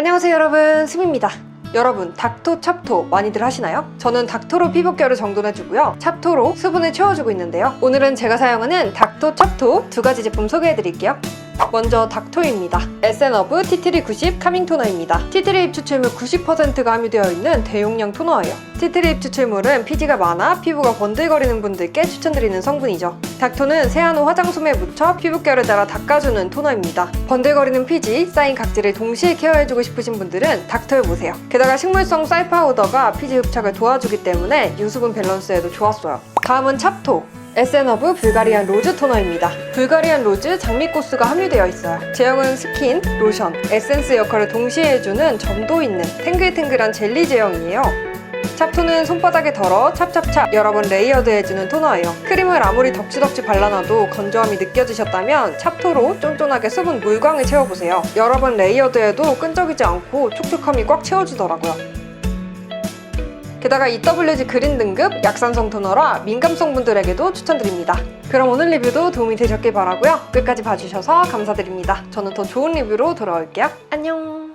안녕하세요 여러분. 수미입니다. 여러분 닥토 찹토 많이들 하시나요? 저는 닥토로 피부결을 정돈해주고요. 찹토로 수분을 채워주고 있는데요. 오늘은 제가 사용하는 닥토 찹토 두 가지 제품 소개해드릴게요 먼저 닥토입니다. 에센어브 티트리 90 카밍 토너입니다. 티트리 잎 추출물 90%가 함유되어 있는 대용량 토너예요. 티트리 잎 추출물은 피지가 많아 피부가 번들거리는 분들께 추천드리는 성분이죠. 닥토는 세안 후 화장솜에 묻혀 피부결을 따라 닦아주는 토너입니다. 번들거리는 피지, 쌓인 각질을 동시에 케어해주고 싶으신 분들은 닥터해보세요. 게다가 식물성 쌀 파우더가 피지 흡착을 도와주기 때문에 유수분 밸런스에도 좋았어요. 다음은 찹토. 에센어브 불가리안 로즈 토너입니다. 불가리안 로즈 장미 코스가 함유되어 있어요. 제형은 스킨, 로션, 에센스 역할을 동시에 해주는 점도 있는 탱글탱글한 젤리 제형이에요. 찹토는 손바닥에 덜어 찹찹찹 여러 번 레이어드해주는 토너예요. 크림을 아무리 덕지덕지 발라놔도 건조함이 느껴지셨다면 찹토로 쫀쫀하게 수분 물광을 채워보세요. 여러 번 레이어드해도 끈적이지 않고 촉촉함이 꽉 채워주더라고요. 게다가 EWG 그린 등급 약산성 토너라 민감성 분들에게도 추천드립니다. 그럼 오늘 리뷰도 도움이 되셨길 바라고요. 끝까지 봐주셔서 감사드립니다. 저는 더 좋은 리뷰로 돌아올게요. 안녕.